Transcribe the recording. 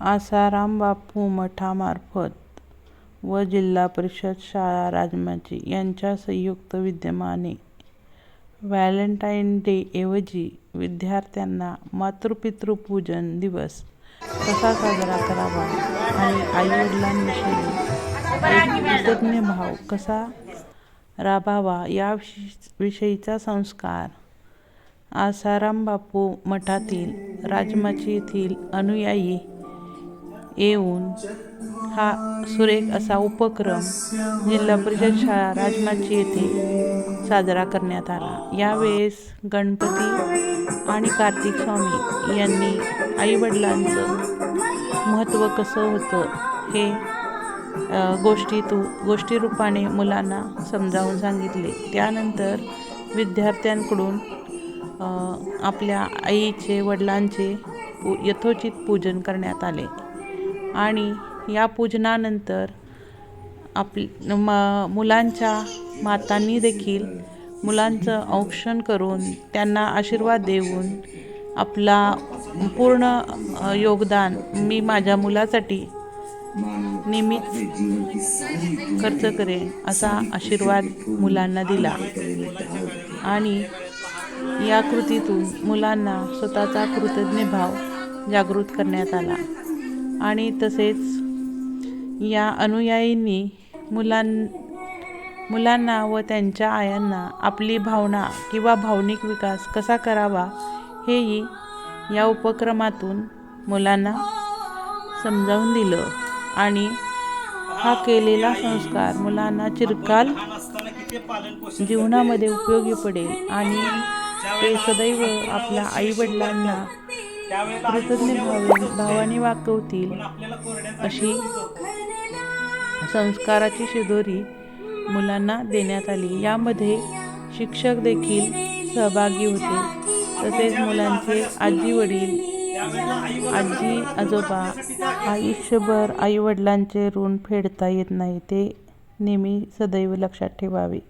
आसाराम बापू मठामार्फत व जिल्हा परिषद शाळा राजमाची यांच्या संयुक्त विद्यमाने व्हॅलेंटाईन डे ऐवजी विद्यार्थ्यांना मातृपितृपूजन दिवस कसा साजरा करावा आणि आईवडिलांविषयी एक कृतज्ञ भाव कसा राबावा या विषयीचा संस्कार आसाराम बापू मठातील राजमाची येथील अनुयायी येऊन हा सुरेख असा उपक्रम जिल्हा परिषद शाळा राजमाची येथे साजरा करण्यात आला. यावेळेस गणपती आणि कार्तिक स्वामी यांनी आईवडिलांचं महत्त्व कसं होतं हे गोष्टीतू गोष्टीरूपाने मुलांना समजावून सांगितले. त्यानंतर विद्यार्थ्यांकडून आपल्या आईचे वडिलांचे पू यथोचित पूजन करण्यात आले. आणि या पूजनानंतर आप म मुलांच्या मातांनी देखील मुलांचं औक्षण करून त्यांना आशीर्वाद देऊन आपला पूर्ण योगदान मी माझ्या मुलासाठी नेहमीच खर्च करेन असा आशीर्वाद मुलांना दिला. आणि या कृतीतून मुलांना स्वतःचा कृतज्ञ भाव जागृत करण्यात आला. आणि तसेच या अनुयायींनी मुलां मुलांना व त्यांच्या आयांना आपली भावना किंवा भावनिक विकास कसा करावा हेही या उपक्रमातून मुलांना समजावून दिलं. आणि हा केलेला संस्कार मुलांना चिरकाल जीवनामध्ये उपयोगी पडेल आणि ते सदैव आपल्या आईवडिलांना कृतज्ञ भावे भावाने वागवतील अशी संस्काराची शिदोरी मुलांना देण्यात आली. यामध्ये शिक्षक देखील सहभागी होते. तसेच मुलांचे आजी वडील आजी आजोबा आयुष्यभर आईवडिलांचे ऋण फेडता येत नाही. ते नेहमी सदैव लक्षात ठेवावे.